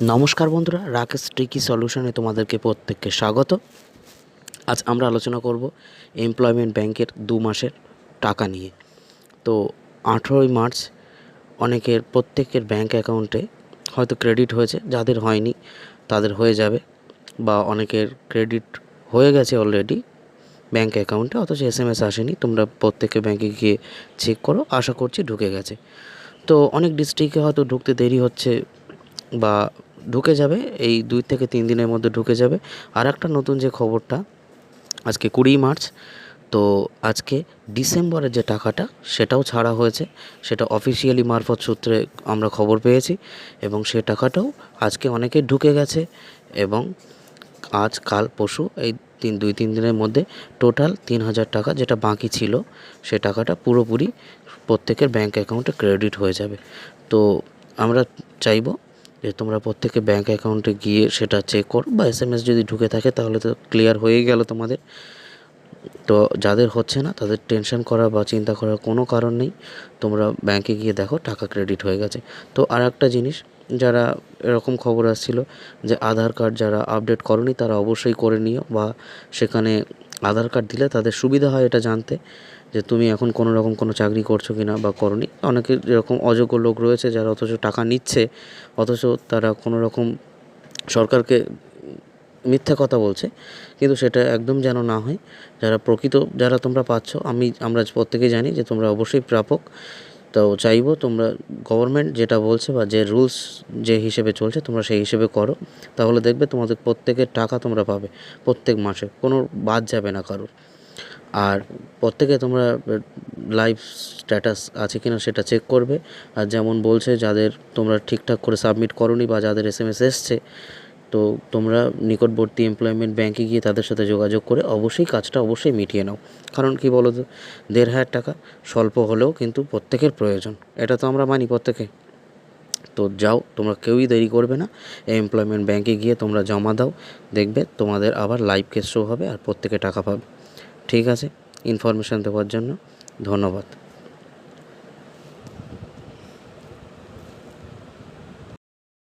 নমস্কার বন্ধুরা, রাকেশ ট্রিকি সলিউশনে তোমাদেরকে প্রত্যেককে স্বাগত। আজ আমরা আলোচনা করব এমপ্লয়মেন্ট ব্যাংকের দু মাসের টাকা নিয়ে। তো আঠেরোই মার্চ অনেকের প্রত্যেকের ব্যাংক অ্যাকাউন্টে হয়তো ক্রেডিট হয়েছে, যাদের হয়নি তাদের হয়ে যাবে বা অনেকের ক্রেডিট হয়ে গেছে অলরেডি ব্যাংক অ্যাকাউন্টে অথচ এস এম এস আসেনি, তোমরা প্রত্যেকে ব্যাংকে গিয়ে চেক করো, আশা করছি ঢুকে গেছে। তো অনেক ডিস্ট্রিক্টে হয়তো ঢুকতে দেরি হচ্ছে বা ঢুকে যাবে, এই দুই থেকে তিন দিনের মধ্যে ঢুকে যাবে। আর একটা নতুন যে খবরটা, আজকে কুড়ি মার্চ, তো আজকে ডিসেম্বরের যে টাকাটা, সেটাও ছাড়া হয়েছে। সেটা অফিসিয়ালি মারফত সূত্রে আমরা খবর পেয়েছি এবং সে টাকাটাও আজকে অনেকে ঢুকে গেছে এবং আজ, কাল, পরশু, এই তিন, দুই, তিন দিনের মধ্যে টোটাল তিন হাজার টাকা যেটা বাকি ছিল, সে টাকাটা পুরোপুরি প্রত্যেকের ব্যাঙ্ক অ্যাকাউন্টে ক্রেডিট হয়ে যাবে। তো আমরা চাইব যে তোমরা প্রত্যেকে ব্যাঙ্ক অ্যাকাউন্টে গিয়ে সেটা চেক করো বা এস এম এস যদি ঢুকে থাকে তাহলে তো ক্লিয়ার হয়ে গেল তোমাদের। তো যাদের হচ্ছে না, তাদের টেনশন করা বা চিন্তা করার কোনো কারণ নেই। তোমরা ব্যাংকে গিয়ে দেখো, টাকা ক্রেডিট হয়ে গেছে। তো আর একটা জিনিস, যারা এরকম খবর আসছিল যে আধার কার্ড যারা আপডেট করনি, তারা অবশ্যই করে নিও বা সেখানে আধার কার্ড দিলে তাদের সুবিধা হয় এটা জানতে, যে তুমি এখন কোনো রকম কোনো চাকরি করছ কি না বা করনি। অনেকে এরকম অযোগ্য লোক রয়েছে যারা অথচ টাকা নিচ্ছে, অথচ তারা কোনো রকম সরকারকে মিথ্যে কথা বলছে, কিন্তু সেটা একদম যেন না হয়। যারা প্রকৃত, যারা তোমরা পাচ্ছ, আমি, আমরা প্রত্যেকেই জানি যে তোমরা অবশ্যই প্রাপক। তো চাইব। তোমরা গভর্নমেন্ট যেটা বলছে বা যে রুলস যে হিসেবে চলছে, তোমরা সেই হিসেবে করো। তাহলে দেখবে তোমাদের প্রত্যেকের টাকা তোমরা পাবে প্রত্যেক মাসে, কোনো বাদ যাবে না কারোর। আর প্রত্যেকে তোমরা লাইভ স্ট্যাটাস আছে কিনা সেটা চেক করবে। আর যেমন বলছে, যাদের তোমরা ঠিকঠাক করে সাবমিট করনি বা যাদের এস এম এস এসছে তো তোমরা নিকটবর্তী এমপ্লয়মেন্ট ব্যাংকে গিয়ে তাদের সাথে যোগাযোগ করে অবশ্যই কাজটা অবশ্যই মিটিয়ে নাও। কারণ কি বলো তো দেড় হাজার টাকা স্বল্প হলেও কিন্তু প্রত্যেকের প্রয়োজন। এটা তো আমরা মানি প্রত্যেকে। তো যাও, তোমরা কেউই দেরি করবে না। এমপ্লয়মেন্ট ব্যাংকে গিয়ে তোমরা জমা দাও। দেখবে তোমাদের আবার লাইভ কেস শো হবে আর প্রত্যেকে টাকা পাবে। ঠিক আছে? ইনফরমেশান দেওয়ার জন্য ধন্যবাদ।